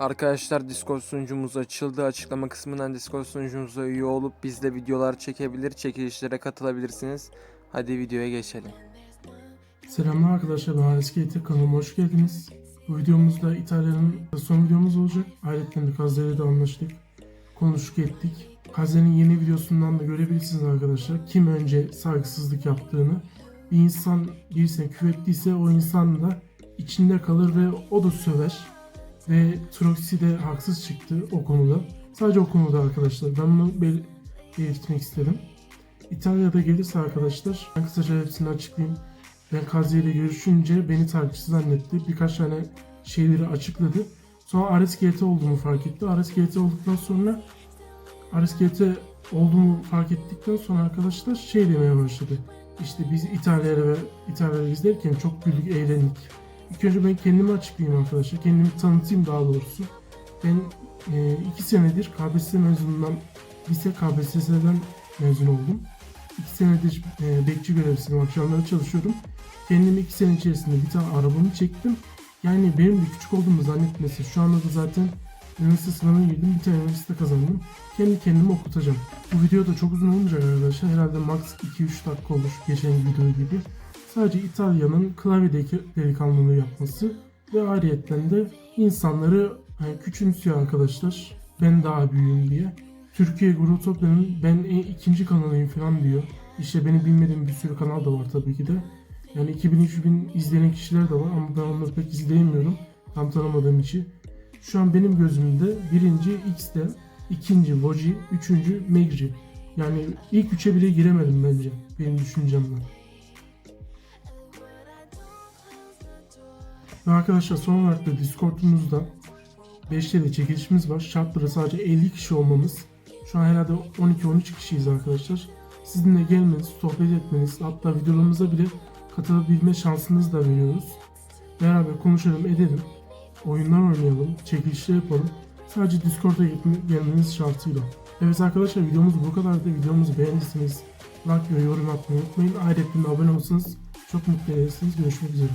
Arkadaşlar Discord sunucumuz açıldı. Açıklama kısmından Discord sunucumuza üye olup bizle videolar çekebilir, çekilişlere katılabilirsiniz. Hadi videoya geçelim. Selamlar arkadaşlar ben Ares Gator kanalıma hoş geldiniz. Bu videomuzda İtalya'nın son videomuz olacak. Ayrıca Kaze'yle de anlaştık. Konuştuk ettik. Kaze'nin yeni videosundan da görebilirsiniz arkadaşlar. Kim önce saygısızlık yaptığını. Bir insan birisine küfrettiyse o insan da içinde kalır ve o da söver. Ve Troxy de haksız çıktı o konuda. Sadece o konuda arkadaşlar. Ben bunu bel- belirtmek istedim. İtalya'da gelirse arkadaşlar ben kısaca hepsini açıklayayım. Ben Kazi ile görüşünce beni takipçi zannetti. Birkaç tane şeyleri açıkladı. Sonra Ares GT olduğumu fark etti. Ares GT olduktan sonra Ares GT olduğumu fark ettikten sonra arkadaşlar şey demeye başladı. İşte biz İtalya'ya ve İtalya'ya izlerken çok güldük, eğlendik. İlk önce ben kendimi açıklayayım arkadaşlar. Kendimi tanıtayım daha doğrusu. Ben e, iki senedir KBS mezunundan, lise KBSS'den mezun oldum. İki senedir e, bekçi görevlisiyim. Akşamları çalışıyorum. Kendim iki sene içerisinde bir tane arabamı çektim. Yani benim de küçük olduğumu zannetmesi. Şu anda da zaten üniversite sınavına girdim. Bir tane üniversite kazandım. Kendi kendimi okutacağım. Bu video da çok uzun olmayacak arkadaşlar. Herhalde max 2-3 dakika olur geçen video gibi. Sadece İtalya'nın klavyedeki delikanlılığı yapması ve ayrıyetten de insanları yani küçümsüyor arkadaşlar. Ben daha büyüğüm diye. Türkiye Grotopya'nın ben en ikinci kanalıyım falan diyor. İşte benim bilmediğim bir sürü kanal da var tabii ki de. Yani 2000-3000 izleyen kişiler de var ama ben onları pek izleyemiyorum. Tam tanımadığım için. Şu an benim gözümde birinci X'de, ikinci Voji, üçüncü Megri. Yani ilk üçe bile giremedim bence benim düşüncemden. Ve arkadaşlar son olarak da Discord'umuzda 5 TL çekilişimiz var. Şartları sadece 50 kişi olmamız. Şu an herhalde 12-13 kişiyiz arkadaşlar. Sizinle gelmeniz, sohbet etmeniz, hatta videolarımıza bile katılabilme şansınızı da veriyoruz. Beraber konuşalım, edelim. Oyunlar oynayalım, çekilişler yapalım. Sadece Discord'a gelmeniz şartıyla. Evet arkadaşlar videomuz bu kadardı. Videomuzu beğendiyseniz like ve yorum atmayı unutmayın. Ayrıca abone olsanız çok mutlu edersiniz. Görüşmek üzere.